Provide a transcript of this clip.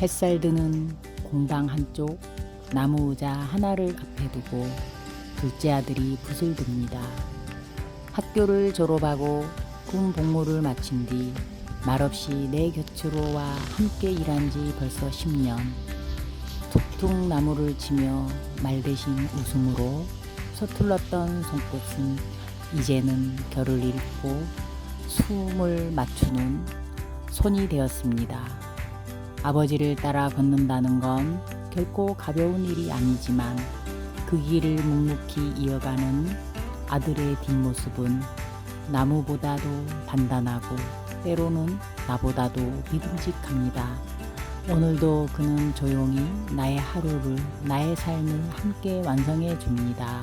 햇살 드는 공방 한쪽 나무 의자 하나를 앞에 두고 둘째 아들이 붓을 듭니다. 학교를 졸업하고 군 복무를 마친 뒤 말없이 내 곁으로 와 함께 일한 지 벌써 10년. 툭툭 나무를 치며 말 대신 웃음으로 서툴렀던 손끝은 이제는 결을 잃고 숨을 맞추는 손이 되었습니다. 아버지를 따라 걷는다는 건 결코 가벼운 일이 아니지만 그 길을 묵묵히 이어가는 아들의 뒷모습은 나무보다도 단단하고 때로는 나보다도 믿음직합니다. 오늘도 그는 조용히 나의 하루를, 나의 삶을 함께 완성해 줍니다.